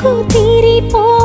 మొక్కు తీరిపో